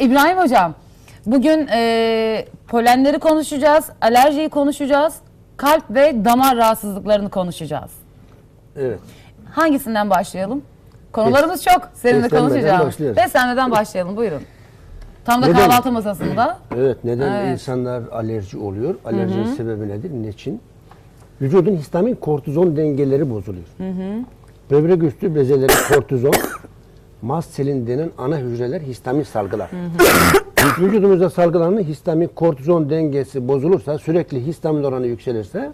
İbrahim Hocam, bugün e, polenleri konuşacağız, alerjiyi konuşacağız, kalp ve damar rahatsızlıklarını konuşacağız. Evet. Hangisinden başlayalım? Konularımız çok. Seninle Beslenmeden konuşacağız. başlayalım. Beslenmeden başlayalım. Buyurun. Tam da Neden? kahvaltı masasında. Evet. Neden Evet. insanlar alerji oluyor? Alerjinin sebebi nedir? Niçin? Vücudun histamin kortizon dengeleri bozuluyor. Böbrek üstü bezeleri kortizon, mast selin denen ana hücreler histamin salgılar. Vücudumuzda salgılanan histamin kortizon dengesi bozulursa, sürekli histamin oranı yükselirse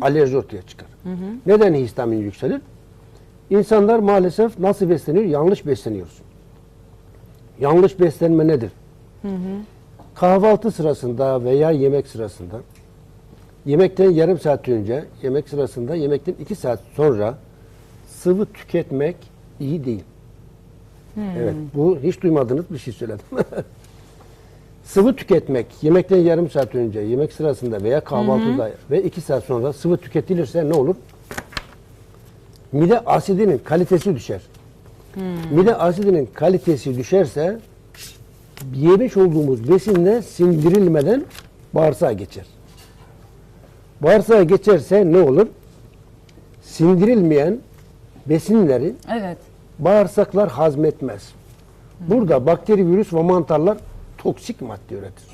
alerji ortaya çıkar. Neden histamin yükselir? İnsanlar maalesef nasıl besleniyor? Yanlış besleniyoruz. Yanlış beslenme nedir? Kahvaltı sırasında veya yemek sırasında yemekten yarım saat önce, yemek sırasında yemekten iki saat sonra sıvı tüketmek iyi değil. Evet, bu hiç duymadığınız bir şey söyledim. sıvı tüketmek yemekten yarım saat önce, yemek sırasında veya kahvaltıda ve iki saat sonra sıvı tüketilirse ne olur? Mide asidinin kalitesi düşer. Mide asidinin kalitesi düşerse yemiş olduğumuz besinle sindirilmeden bağırsağa geçer. Bağırsağa geçerse ne olur? Sindirilmeyen besinleri Evet. Bağırsaklar hazmetmez. Burada bakteri, virüs ve mantarlar toksik madde üretir.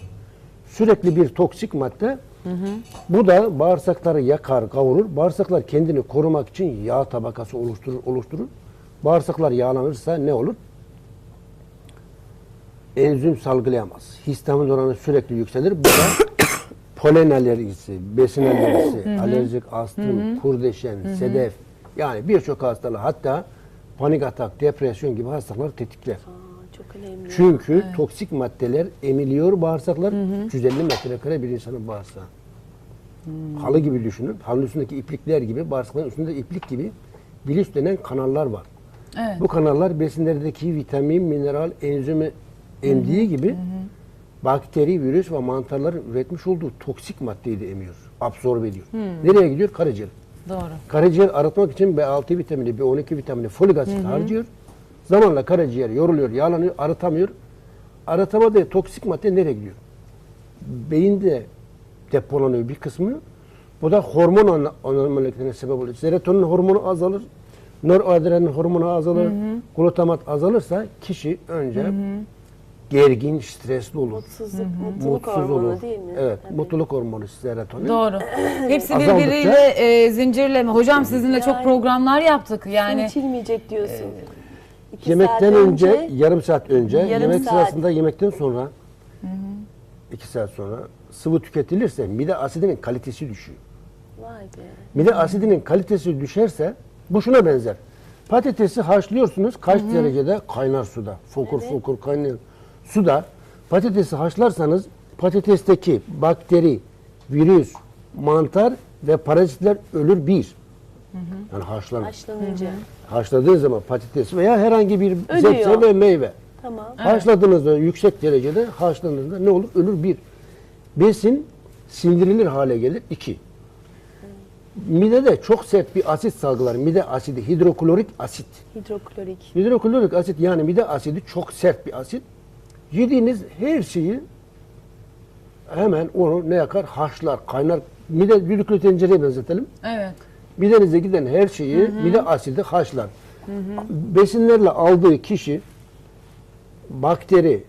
Sürekli bir toksik madde bu da bağırsakları yakar, kavurur. Bağırsaklar kendini korumak için yağ tabakası oluşturur, oluşturur. Bağırsaklar yağlanırsa ne olur? Enzim salgılayamaz. Histamin oranı sürekli yükselir. Bu da polen alerjisi, besin alerjisi, alerjik astım, kurdeşen, sedef yani birçok hastalığı hatta panik atak, depresyon gibi hastalıkları tetikler. Aa, çok önemli. Çünkü toksik maddeler emiliyor bağırsaklar. 350 metrekare bir insanın bağırsağı. Halı gibi düşünün. Halının üstündeki iplikler gibi, bağırsakların üstünde iplik gibi bilis denen kanallar var. Evet. Bu kanallar besinlerdeki vitamin, mineral, enzimi emdiği gibi bakteri, virüs ve mantarların üretmiş olduğu toksik maddeyi de emiyor, absorbe ediyor. Nereye gidiyor? Karaciğer. Doğru. Karaciğer arıtmak için B6 vitamini, B12 vitamini, folik asit harcıyor. Zamanla karaciğer yoruluyor, yağlanıyor, arıtamıyor. Arıtamadığı toksik madde nereye gidiyor? Beyinde depolanıyor bir kısmı. Bu da hormon anomaliliklerine sebep oluyor. Serotonin hormonu azalır, noradrenalin hormonu azalır, glutamat azalırsa kişi önce gergin, stresli olur. Mutsuzluk, mutluluk Mutsuz hormonu olur. değil mi? Evet, Tabii. mutluluk hormonu serotonin. Doğru. Hepsi Azaldıkça- birbiriyle e, zincirleme. Hocam sizinle çok Yani- programlar yaptık. Yani içilmeyecek diyorsun. İki Yemekten saat önce, yarım saat önce, yarım yemek saat. sırasında yemekten sonra iki saat sonra sıvı tüketilirse mide asidinin kalitesi düşüyor. Vay be. Mide asidinin kalitesi düşerse bu şuna benzer. Patatesi haşlıyorsunuz kaç derecede? Kaynar suda. Fokur Evet. fokur kaynayan suda patatesi haşlarsanız patatesteki bakteri, virüs, mantar ve parazitler ölür bir. Yani haşlanır. Haşlanınca. Haşladığın zaman patatesi veya herhangi bir Ölüyor. sebze ve meyve. Tamam. Haşladığınızda yüksek derecede haşlandığında ne olur? Ölür bir. Besin sindirilir hale gelir. iki. Midede çok sert bir asit salgılar. Mide asidi, hidroklorik asit. Hidroklorik. Hidroklorik asit yani mide asidi çok sert bir asit. Yediğiniz her şeyi hemen onu ne yakar? Haşlar, kaynar. Mide düdüklü tencereye benzetelim. evet. Midenize giden her şeyi mide asidi haşlar. Besinlerle aldığı kişi bakteri,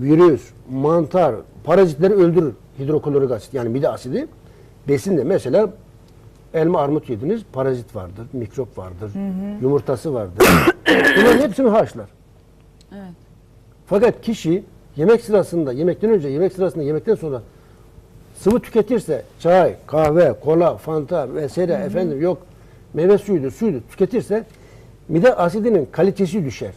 virüs, mantar, parazitleri öldürür. Hidroklorik asit yani mide asidi. Besinle mesela elma armut yediniz parazit vardır, mikrop vardır, yumurtası vardır. Bunların hepsini haşlar. Evet. Fakat kişi yemek sırasında, yemekten önce, yemek sırasında, yemekten sonra sıvı tüketirse çay, kahve, kola, fanta vesaire efendim yok meyve suyudur, suyudur tüketirse mide asidinin kalitesi düşer.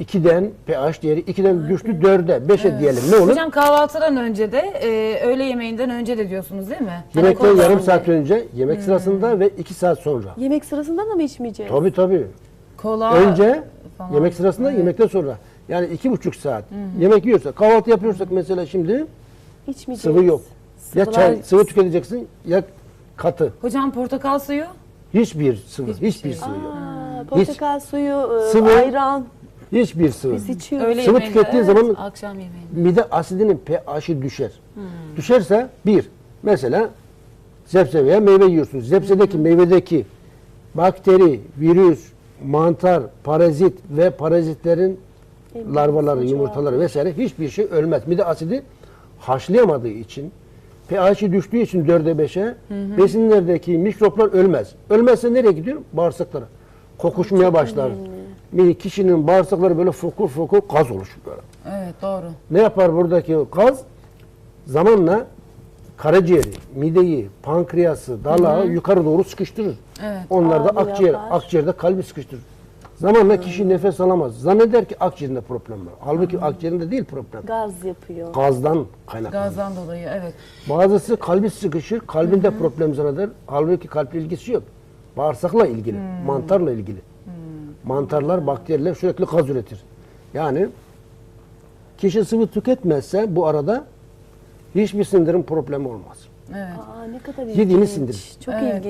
2'den pH değeri 2'den düştü 4'e 5'e diyelim ne olur? Hocam kahvaltıdan önce de e, öğle yemeğinden önce de diyorsunuz değil mi? Hani Yemekten kola- yarım saat önce, yemek sırasında ve 2 saat sonra. Yemek sırasında da mı içmeyeceğiz? Tabii tabii. Kola Önce falan. yemek sırasında, yemekten sonra. Yani iki buçuk saat. Yemek yiyorsak, kahvaltı yapıyorsak mesela şimdi İçmeyeceğiz. sıvı yok. Ya Sıvılar- çay, sıvı tüketeceksin ya katı. Hocam portakal suyu? Hiçbir sıvı, Hiçbir hiçbir şey. sıvı yok. Aa, portakal suyu, e, Sıvı- ayran. Hiçbir sıvı. Biz içiyoruz. Öğle Sıvı yemeğinde, tükettiği evet, zaman- akşam yemeğinde. Mide asidinin pH'i düşer. Düşerse bir, mesela zepse veya meyve yiyorsunuz. Zepsedeki, meyvedeki bakteri, virüs, mantar, parazit ve parazitlerin larvaları, yumurtaları vesaire hiçbir şey ölmez. Mide asidi haşlayamadığı için, pH'i düştüğü için 4'e 5'e besinlerdeki mikroplar ölmez. Ölmezse nereye gidiyor? Bağırsaklara. Kokuşmaya başlar. Bir kişinin bağırsakları böyle fokur fokur gaz oluşur böyle. Evet doğru. Ne yapar buradaki gaz? Zamanla karaciğeri, mideyi, pankreası, dalağı yukarı doğru sıkıştırır. Evet. Onlar da akciğer, yapar. akciğerde kalbi sıkıştırır. Zamanla kişi nefes alamaz. Zanneder ki akciğerinde problem var. Halbuki akciğerinde değil problem. Gaz yapıyor. Gazdan kaynaklanıyor. Gazdan dolayı evet. Bazısı kalbi sıkışır, kalbinde problem zanneder. Halbuki kalple ilgisi yok. Bağırsakla ilgili, mantarla ilgili. Mantarlar, bakteriler sürekli gaz üretir. Yani kişi sıvı tüketmezse bu arada hiçbir sindirim problemi olmaz. Evet. Aa ne kadar ilginç. Yediğini sindirir. Çok Evet. ilginç.